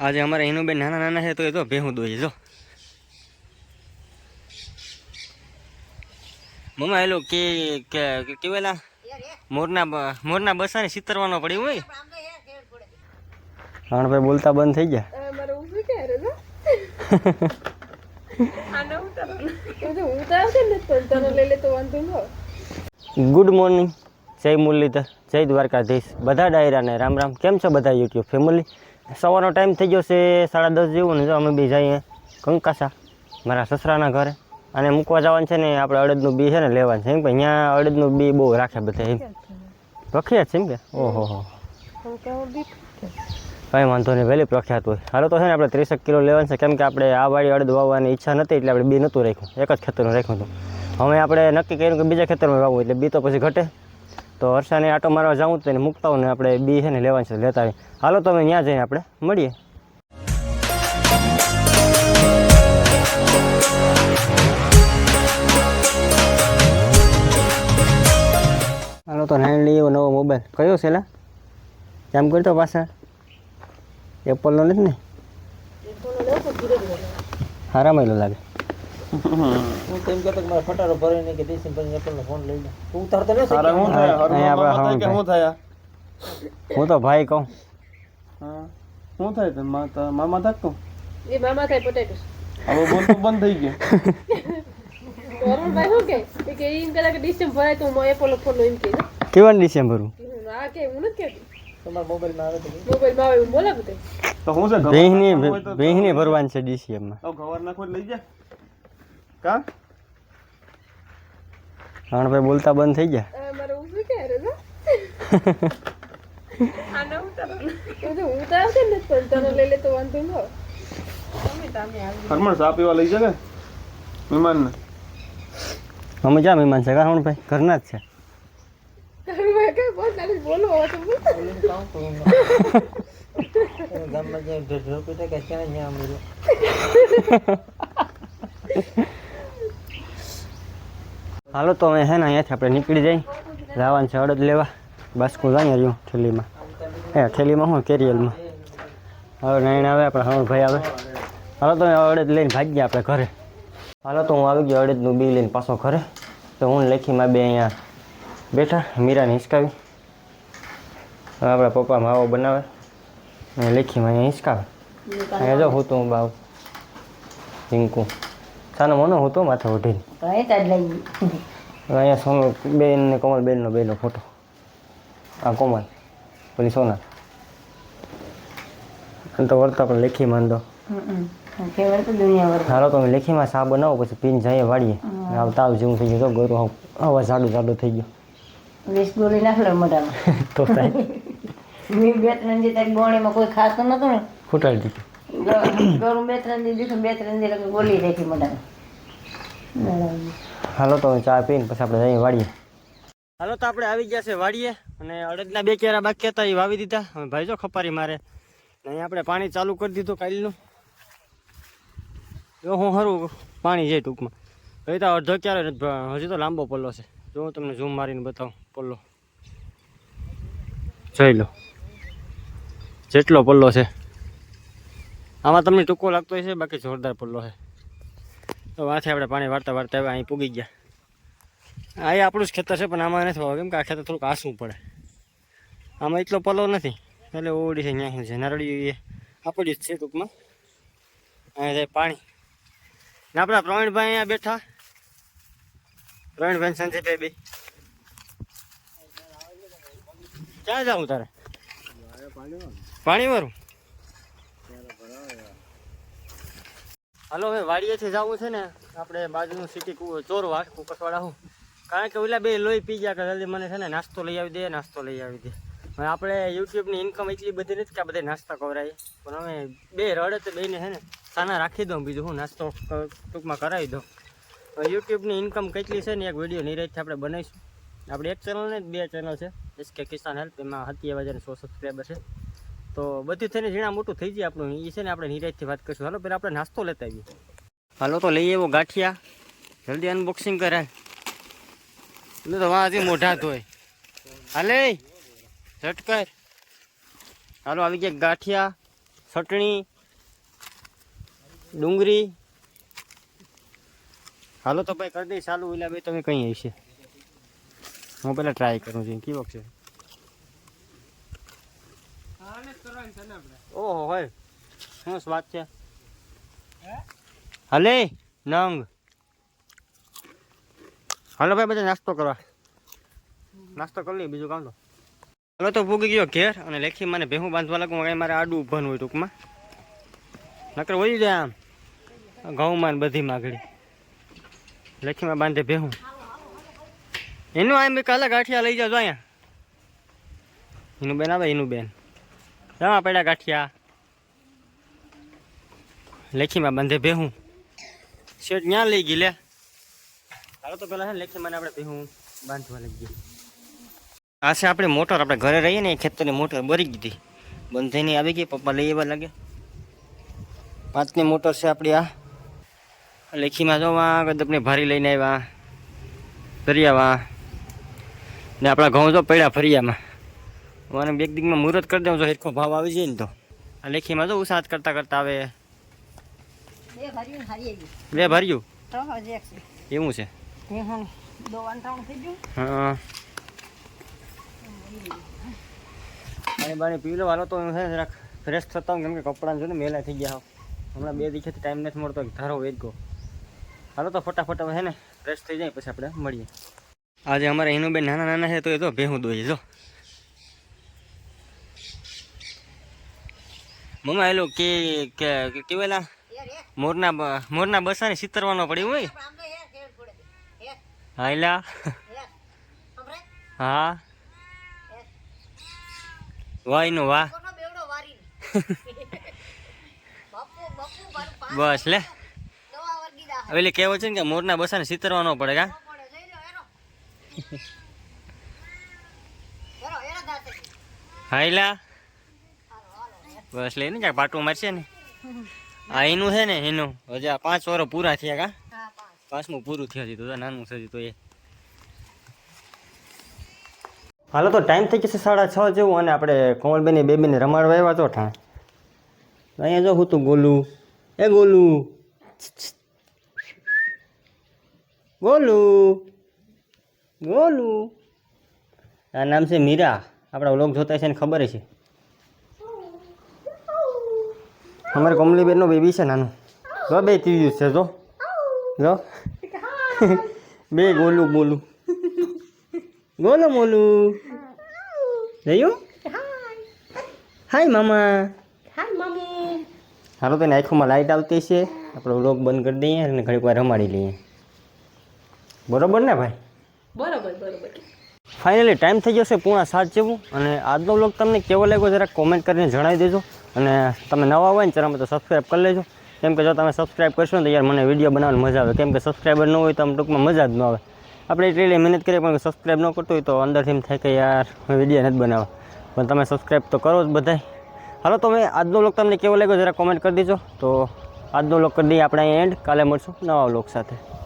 આજે અમારે એનું બેન નાના નાના છે તો એ તો ભેહું દોઈ જો. મમ્મા એલું કે કે કે- કેવેલા મોરના મોરના બસાને સિતરવાનો પડ્યું હોય? હા ભાઈ બોલતા બંધ થઈ ગયા. ગુડ મોર્નિંગ જય મુરલીધર. જય દ્વારકાધીશ. બધા ડાયરાને રામ રામ. કેમ છો બધા યુટ્યુબ ફેમિલી? સવારનો ટાઈમ થઈ ગયો છે, સાડા દસ જેવું ને જો અમે બી જઈએ કંકાસા, મારા સસરાના ઘરે. અને મૂકવા જવાનું છે ને, આપણે અડદનું બી છે ને લેવાનું છે એમ કે અહીંયા અડદનું બી બહુ રાખે બધા એમ. પ્રખ્યાત છે એમ કે? ઓહો કંઈ વાંધો નહીં વહેલી પ્રખ્યાત હોય. હાલો તો છે ને, આપણે ત્રીસેક કિલો લેવાનું છે. કેમ કે આપણે આ વાળી અડદ વાવવાની ઈચ્છા નથી, એટલે આપણે બી નહોતું રાખ્યું. એક જ ખેતરનું રાખ્યું હતું. હવે આપણે નક્કી કર્યું કે બીજા ખેતરમાં વાવવું, એટલે બી તો પછી ઘટે. તો હર્ષાને આટો મારવા જાઉં તો એને મૂકતા ને આપણે બી છે ને લેવાનું છે લેતા આવી હાલો તો અમે ત્યાં જઈને આપણે મળીએ. હાલો તો નાઈ લઈએ એવો નવો મોબાઈલ કયો છે લા? કેમ કરતો પાછળ એપલનો નથી ને? હારા માયલો લાગે. હું તો એમ કહેતો કે મારા ફટારો ભરાય નહીં કે દેશી ભાઈ એપલનો ફોન લઈ લે. તું ઉતારતો નથી તારે શું થાય? મામા કે હું તો ભાઈ કહું. હા. શું થાય તને મામા થાકતું? એ મામા થાય પોટેટો હવે બોલતું બંધ થઈ ગયું. અરુણભાઈ શું કે? કે એમ કહેતા કે ડિસેમ્બર ભરાય તો હું એપોલો ફોન એમ કે. કેવા ડિસેમ્બર હું આ કે હું નથી કહેતી. તમારા મોબાઈલમાં આવે તો મોબાઈલમાં આવે હું બોલા બધે. તો હું છે? તો- બેહની ભરવાની છે ડીસીએમમાં તો ગવર નાખો લઈ જા. કા? ભાઈ બોલતા બંધ થઈ ગયા? મારે ઊભી ક્યારે છે? આને તો ઉતારશે ને તને લઈ લે તો વાંધો ન આવે હરમણ સા પીવા લઈ જા મહેમાન ને અમે જા મહેમાન છે? કાં ભાઈ ઘરના જ છે. ગામમાં જે ઢેર ઢેર કે ક્યાં ન્યા મળ્યો હાલો, તો અમે હે ને અહીંયાથી આપણે નીકળી જઈ. જવાનું છે અડદ લેવા. બાસ્કું જાય રહ્યું થેલીમાં હે થેલીમાં શું? કેરિયલમાં. હવે નાઈને આવે, આપણે હમણાં ભાઈ આવે. હાલો, તો અડદ લઈને ભાગી ગયા આપણે ઘરે. હાલો, તો હું આવી ગયો અડદનું બી લઈને પાછો ઘરે. તો હું લેખીમાં બે અહીંયા બેઠા, મીરાને હિંચકાવી હવે આપણા પપ્પા માવો બનાવે. અને લેખીમાં અહીંયા હિંચકાવે અહીંયા જો હું તો બાવ. રિંકુ સાનો મનો હું તો માથે ઉઠીને અહીંયા સોનો બેન ને કોમલ બેનનો બેનો ફોટો. આ કોમલ પેલી સોના અને તો વર્તા પણ લેખી માંડો. હાલો તો લેખીમાં સા બનાવો પછી પીન જઈએ વાળીએ. આવ તાવ જેવું થઈ ગયું તો ગોરું આવા. જાડું જાડું થઈ ગયું. વીસ ગોળી નાખલો મોઢામાં. તો થાય. મેં બે ત્રણ જે તારી બોણીમાં કોઈ ખાતું નતું ને? ફૂટાડી દીધું. ગ- બે ત્રણ દી દીધું બે ત્રણ દી લગી ગોળી રાખી મોઢામાં. હાલો તો ચા પીને પછી આપણે જઈએ વાડીએ. હાલો તો આપણે આવી ગયા છે વાડીએ અને અડદના બે કેરા બાકી હતા એ વાવી દીધા. હવે ભાઈ જો ખપારી મારે. અહીંયા આપણે પાણી ચાલુ કરી દીધું કાલનું જો હું સારું પાણી છે ટૂંકમાં. હવે તો અડધો ક્યારે હજી તો લાંબો પલ્લો છે. જો હું તમને ઝૂમ મારીને બતાવું પલ્લો. જોઈ લો. જેટલો પલ્લો છે. આમાં તમને ટૂંકો લાગતો હશે, બાકી જોરદાર પલ્લો છે. તો વાંચે આપણે પાણી વાળતા વાળતા હવે અહીં પૂગી ગયા. આ આપણું જ ખેતર છે, પણ આમાં નથી હોવા. કેમ કે આ ખેતર થોડુંક આસવું પડે. આમાં એટલો પલો નથી. એટલે ઓવડી છે ત્યાં છે. નારળી એ આપણી જ છે ટૂંકમાં. અહીંયા જાય પાણી. ને આપણા પ્રવીણભાઈ અહીંયા બેઠા. પ્રવીણભાઈ સંજયભાઈ બે. ક્યાં જાઉં તારે? પાણી વાળું? હાલો, હવે વાડીએથી જવું છે ને, આપણે બાજુનું સિટી ચોરવા કુકસવાડા હું. કારણ કે ઓલા બે લોહી પી ગયા કે જલ્દી મને છે ને નાસ્તો લઈ આવી દે, નાસ્તો લઈ આવી દે. આપણે યુટ્યુબની ઇન્કમ એટલી બધી નથી કે આ બધા નાસ્તા કવરાય પણ અમે બે રડે તો બેને છે ને, સાના રાખી દઉં બીજું હું નાસ્તો ટૂંકમાં કરાવી દઉં. યુટ્યુબની ઇન્કમ કેટલી છે ને, એક વીડિયો નિરાજથી આપણે બનાવીશું. આપણે એક ચેનલ ને બે ચેનલ છે. એસ કે કિસાન હેલ્પ એમાં હતી હજાર સો સબસ્ક્રાઈબર છે. તો બધું થઈને ઝીણા મોટું થઈ જાય આપણું. એ છે ને આપણે નિરાજથી વાત કરીશું. હાલો પહેલાં આપણે નાસ્તો લેતા આવીએ. હાલો, તો લઈએ એવો ગાંઠિયા. જલ્દી અનબોક્સિંગ કરાય. એટલે તો વાંચી મોઢા ધોય. હાલે ઝટકર હાલો, આવી ગયા ગાંઠિયા, ચટણી, ડુંગળી. હાલો, તો ભાઈ કરી દઈ ચાલુ ઓલા ભાઈ તમે કંઈ હશે. હું પહેલાં ટ્રાય કરું છું. કેવો છે? ઓહો હોય. શું સ્વાદ છે? હલે નંગ. હાલો ભાઈ બધા નાસ્તો કરવા. નાસ્તો કરી લઈએ બીજું કામ તો હવે તો ભૂગી ગયો ઘેર અને લેખી મને ભેહું બાંધવા લાગુ કઈ મારે આડું ઊભવાનું હોય ટૂંકમાં. નકર વળી જાય આમ. ઘઉંમાં ને બધી માગડી. લેખીમાં બાંધે ભેહું. એનું આમ એક અલગ ગાંઠિયા લઈ જાજો અહીંયા. એનું બેન આવે એનું બેન. જમા પડ્યા ગાંઠિયા. લેખીમાં બાંધે ભેહું. શેઠ ક્યાં લઈ ગઈ લે. હાલો તો પેલા છે ને લેખીમાં આપણે ભેહું બાંધવા લઈ ગઈ. આ છે આપણે મોટર, આપણે ઘરે રહીએ ને એ ખેતરની મોટર બરી ગીધી બંધેની આવી ગઈ, પપ્પા લઈ આવવા લાગે. પાંચની મોટર છે આપણી આ. લેખીમાં જોવા ગદપને ભારી લઈને આવ્યા. ફરિયાવા ને આપણા ઘઉં જો પડ્યા ફરિયામાં મને બે દિગમાં મુહૂર્ત કરી દઉં તો હેરખો ભાવ આવી જાય ને તો. આ લેખીમાં જો ઉસાદ કરતા કરતા આવે. બે ભર્યું? બે તો એવું છે? હા દો વાંટાણું થઈ ગયું. હા. પાણી બાણી પી લો હાલો તો હું છે જરાક ફ્રેશ થતા હું કેમ કે કપડાં જો ને મેલા થઈ ગયા. હમણાં બે દિવસથી ટાઈમ નથી મળતો ધારો વેચ ગયો હાલો તો ફટાફટ હવે છે ને ફ્રેશ થઈ જાય પછી આપણે મળીએ. આજે અમારે એનું બેન નાના નાના છે તો એ તો ભેહું દોઈએ જો. મમ્મા એલું કે કે કે કેવેલા મોરના મોરના બસાને સિતરવાનો પડ્યું હોય? હા પડે હે. વાહનું વાહ. બસ, લે. એટલે કેવો છે ને કે મોરના બસાને સિતરવાનો પડે કા? પડે જઈ લો એનો એનો એનો દાતે હાયલા બસ લઈને જા પાટું મારશે ને. આ એનું છે ને એનું હજી પાંચ વરો પૂરા થયા કા? પાંચમું પૂરું થયું હતું નાનું છે તો એ. હાલો તો ટાઈમ થઈ ગયો છે સાડા છ જેવું અને આપણે કોમલબેનની બેબીને રમાડવા આવ્યા તો ઠા. અહીંયા જો હું તું ગોલું. એ ગોલું. ગોલું. ગોલું. આ નામ છે મીરા. આપણા વ્લોગ જોતા છે ને ખબર છે અમારે કોમલીબેનનો બેબી છે નાનું. જો બે ત્રીજું છે જો. જો. બે ગોલું બોલું. બોલો મોલું. જયું હાય મામા. હાય મમ્મી હાલો તો આંખોમાં લાઇટ આવતી છે. આપણે વ્લોગ બંધ કરી દઈએ અને ઘડીક વાર રમાડી લઈએ. બરોબર ને ભાઈ? બરોબર બરોબર. ફાઇનલી ટાઈમ થઈ જશે પૂણા સાત જેવું. અને આજનો વ્લોગ તમને કેવો લાગ્યો જરાક કોમેન્ટ કરીને જણાવી દેજો. અને તમે નવા હોય ને ચેનલમાં તો સબસ્ક્રાઈબ કરી લેજો. કેમ કે જો તમે સબસ્ક્રાઈબ કરશો ને તો યાર મને વીડિયો બનાવવાની મજા આવે. કેમ કે સબસ્ક્રાઈબર ન હોય તો આમ ટૂંકમાં મજા જ ન આવે. આપણે એટલી મહેનત કરીએ પણ સબસ્ક્રાઈબ ન કરતો હોય તો અંદરથી એમ થાય કે યાર વીડિયો નથી બનાવવા. પણ તમે સબસ્ક્રાઈબ તો કરો જ બધાય. હાલો, તો મેં આજનો લોક તમને કેવો લાગ્યો જરા કોમેન્ટ કરી દેજો. તો આજનો લોક કરી દઈએ. આપણે અહીં એન્ડ કાલે મળશું નવા લોક સાથે.